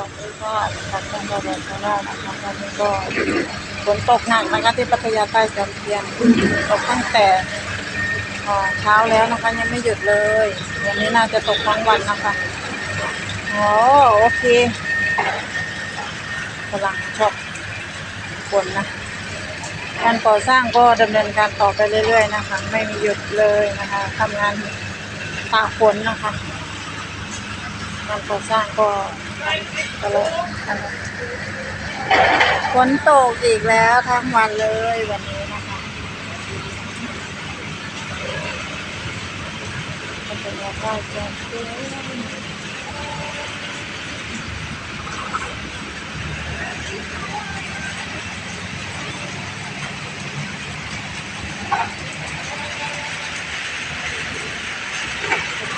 วัสดีค่ะขอบคุณเราชนะนะคะวันนี้ก็ฝนตกหนักนะคะที่พัทยาใต้จอมเทียนตกตั้งแต่เช้าแล้วนะคะยังไม่หยุดเลยวันนี้น่าจะตกทั้งวันนะคะอ๋อโอเคกำลังชอบฝนนะการก่อสร้างก็ดำเนินการต่อไปเรื่อย ๆ นะคะ ไม่มีหยุดเลยนะคะทำงานตากฝนนะคะการก่อสร้างก็ ตลอดนะคะฝนตกอีกแล้วทั้งวันเลยวันนี้นะคะก็เป็นว่าก็จะเชื่อ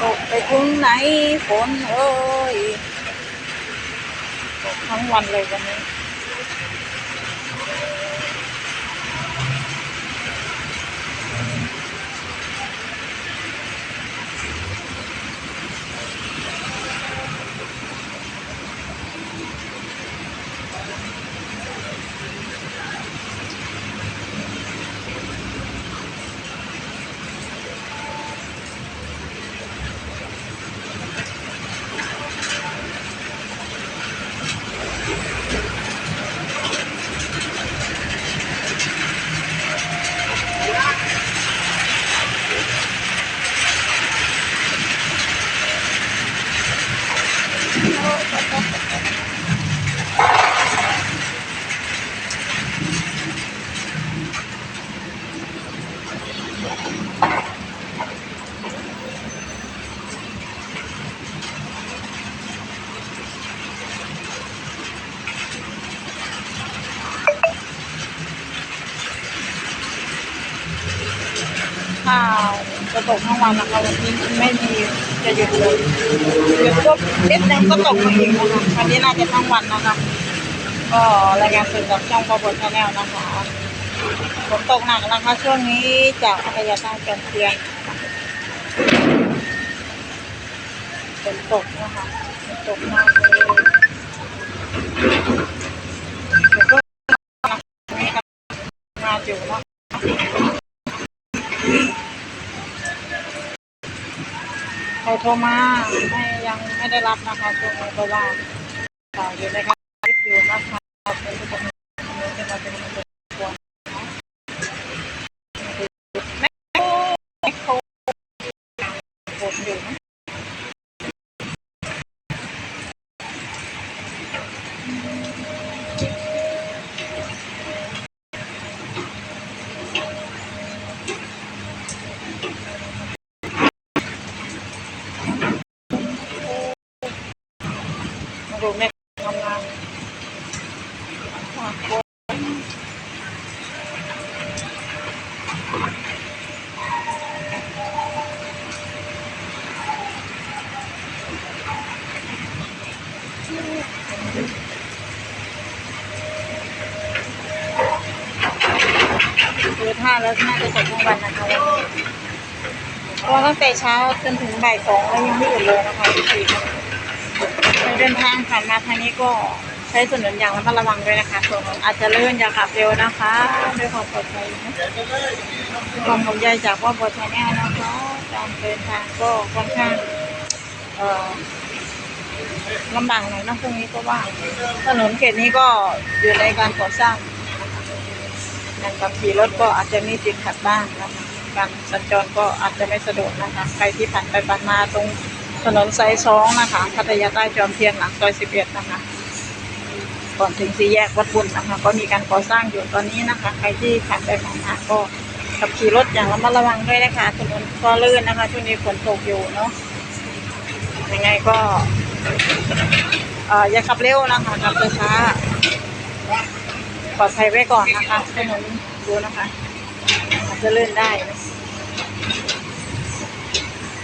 ตกไปถึงไหนฝนเอ้ย ทั้งวันเลยวันนี้ ข้าวจะตกทั้งวันนะคะวันนี้ไม่มีจะหยุดเลยหยุดก็นิดนึงก็ตกมาอีกนะคะวันนี้น่าจะทั้งวันนะคะก็รายงานสดจากช่องพบชาแนลนะคะฝนตกหนักนะคะช่วงนี้จากพัทยาใต้จอมเทียนฝนตกนะคะฝนตกมากเลยเดี๋ยวก็มาอยู่เนาะ ใคร โทรมาไม่ยังไม่ได้รับนะคะช่วงนี้เพราะว่าข่าอยู่ในการคิดอยู่นะคะเป็นทุกคนจะมาเป็นคนควรแม่แม่โคผมอยู่นะมาดูแม่ทำงาน ฝากคนคือท่าแล้วน่าจะตกทั้งวันนะคะวันนี้เพราะตั้งแต่เช้าจนถึงบ่ายสองแล้วยังไม่หยุดเลยนะคะทุกทีเดินทางผ่านมาทางนี้ก็ ใช้ถนนอย่างระมัดระวังด้วยนะคะถนนอาจจะเลื่อนอย่าขับเร็วนะคะด้วยความปลอดภัยความห่วงใยจากว่าบทแน่นะคะการเดินทางก็ค่อนข้างเออลำบากหน่อยนะตรงนี้ก็ว่าถนนเขตนี้ก็อยู่ในการก่อสร้างการขับขี่รถก็อาจจะมีติดขัดบ้างนะคะการสัญจรก็อาจจะไม่สะดวกนะคะใครที่ผ่านไปผ่านมาตรงถนนสายสองนะคะพัทยาใต้จอมเทียนหลังซอยสิบเอ็ดนะคะ ก่อนถึงสี่แยกวัดบุญนะคะก็มีการก่อสร้างอยู่ตอนนี้นะคะ ใครที่ผ่านไปผ่านมาก็ขับขี่รถอย่างระมัดระวังด้วยนะคะถนนก็ลื่นนะคะ ช่วงนี้ฝนตกอยู่เนาะยังไงก็เอ่ออย่าขับเร็วนะคะขับช้าปลอดภัยไว้ก่อนนะคะถนนดูนะคะอาจจะลื่นได้นะ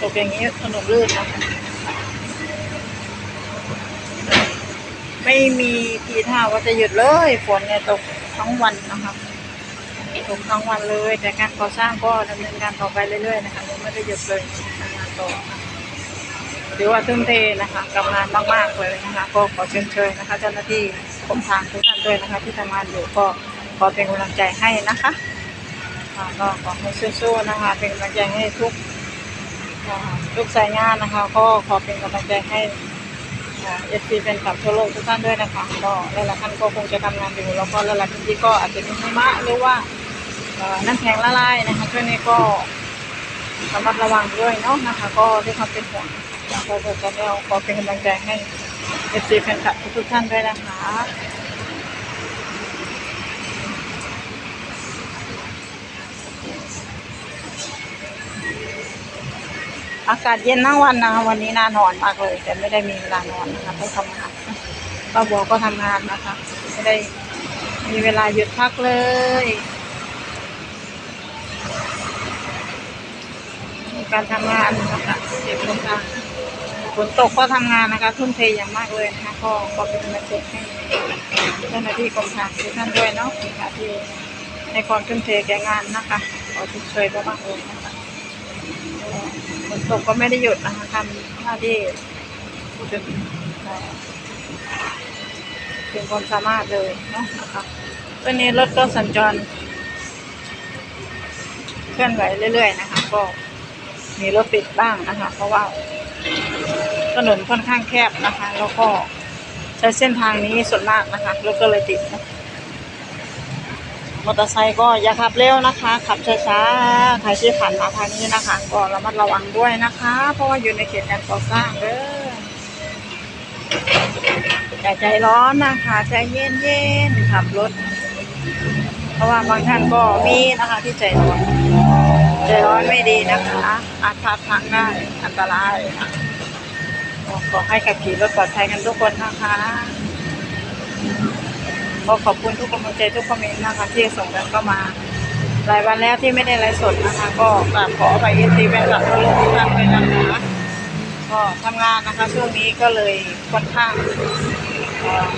ตกอย่างนี้ถนนลื่นนะคะ ไม่มีทีท่าว่าจะหยุดเลยฝนเนี่ยตกทั้งวันนะคะตกทั้งวันเลย แต่การก่อสร้างก็ดำเนินการต่อไปเรื่อยๆนะคะไม่ได้หยุดเลยทำงานต่อถือว่าทุ่มเทนะคะกังานมากๆเลยนะคะ ก็ขอเชิญเชิญนะคะ เจ้าหน้าที่กรมทางทุกท่านด้วยนะคะ ที่ทำงานอยู่ก็ขอเป็นกำลังใจให้นะคะก็ขอให้สู้ๆนะคะ เป็นกำลังใจให้ทุกทุกสายงานนะคะ ก็ขอเป็นกำลังใจให้ เอฟซีเป็นกับทั่วโลกทุกท่านด้วยนะคะก็หลายๆท่านก็คงจะทำงานอยู่แล้วก็หลายๆพื้นที่ก็อาจจะมีหิมะหรือว่าน้ำแข็งละลายนะคะช่วงนี้ก็ระมัดระวังด้วยเนาะนะคะ ก็ด้วยความเป็นห่วงจากเราจะแนวขอเป็นกำลังใจให้เอฟซีแฟนคลับทุกท่านด้วยนะคะ อากาศเย็นทั้งวันนะคะวันนี้น่านอนมากเลย แต่ไม่ได้มีเวลานอนนะคะต้องทำงานป้าบัวก็ทำงานนะคะไม่ได้มีเวลาหยุดพักเลยมีการทำงานนะคะเด็กคนทางฝนตกก็ทำงานนะคะทุ่มเทอย่างมากเลยนะคะก็ก็เป็นกำลังใจให้เจ้าหน้าที่กรมทางทุกท่านด้วยเนาะนะคะที่ให้ความทุ่มเทแก่งานนะคะขอช่วยมากๆเลยนะคะ ฝนตกก็ไม่ได้หยุดนะคะทำหน้าที่จนเป็นความสามารถเลยเนาะนะคะวันนี้รถก็สัญจร เคลื่อนไหวเรื่อย ๆ นะคะ ก็มีรถติดบ้างนะคะ เพราะว่าถนนค่อนข้างแคบนะคะ แล้วก็ใช้เส้นทางนี้ส่วนมากนะคะรถก็เลยติดนะ มอเตอร์ไซค์ก็อย่าขับเร็วนะคะ ขับช้าๆ ใครที่ผ่านมาทางนี้นะคะ ก็ระมัดระวังด้วยนะคะ เพราะว่าอยู่ในเขตการก่อสร้างเด้ออย่าใจร้อนนะคะใจเย็นๆขับรถ เพราะว่าบางท่านก็มีนะคะที่ใจร้อนใจร้อนไม่ดีนะคะ อาจพลาดพลังได้อันตรายก็ขอให้ขับขี่รถปลอดภัยกันทุกคนนะคะ ก็ขอบคุณทุกกำลังใจทุกคอมเมนต์นะคะ ที่ส่งกันเข้ามาหลายวันแล้วที่ไม่ได้ไลฟ์สดนะคะ ก็กราบขอไปยินดีแฟนคลับทุกทุกท่านด้วยนะคะก็ทำงานนะคะช่วงนี้ก็เลยค่อนข้าง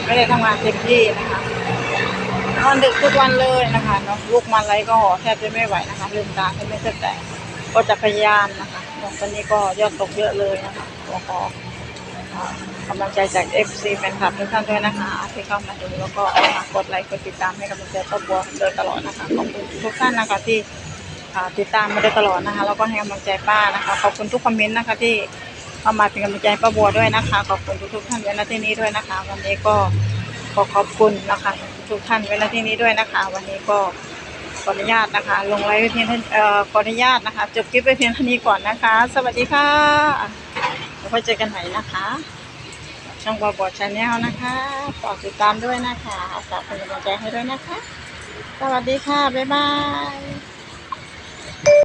ไม่ได้ทำงานเต็มที่นะคะนอนดึกทุกวันเลยนะคะเนาะลูกมันอะไรก็แทบจะไม่ไหวนะคะลืมตาแทบไม่จะแตะก็จะพยายามนะคะตอนนี้ก็ยอดตกเยอะเลยนะคะก็ขอ กำลังใจจาก FC แฟนคลับทุกท่านด้วยนะคะ ที่เข้ามาดูแล้วก็กดไลค์กดติดตามให้กำลังใจครอบครัวโดยตลอดนะคะขอบคุณทุกท่านนะคะที่ติดตามมาโดยตลอดนะคะแล้วก็ให้กำลังใจป้านะคะขอบคุณทุกคอมเมนต์นะคะที่เข้ามาเป็นกำลังใจป้าบัวด้วยนะคะ ขอบคุณทุกๆท่านไว้ณที่นี้ด้วยนะคะ วันนี้ก็ขอขอบคุณนะคะทุกท่านไว้ณที่นี้ด้วยนะคะ วันนี้ก็ขออนุญาตนะคะ ลงไลฟ์เพียงเท่าเอ่อขออนุญาตนะคะจบคลิปไปเพียงเท่านี้ก่อนนะคะ สวัสดีค่ะ แล้วพบเจอกันใหม่นะคะ ช่องบอบอชาแนลนะคะฝากติดตามด้วยนะคะฝากเป็นกำลังใจให้ด้วยนะคะ สวัสดีค่ะ บ๊ายบาย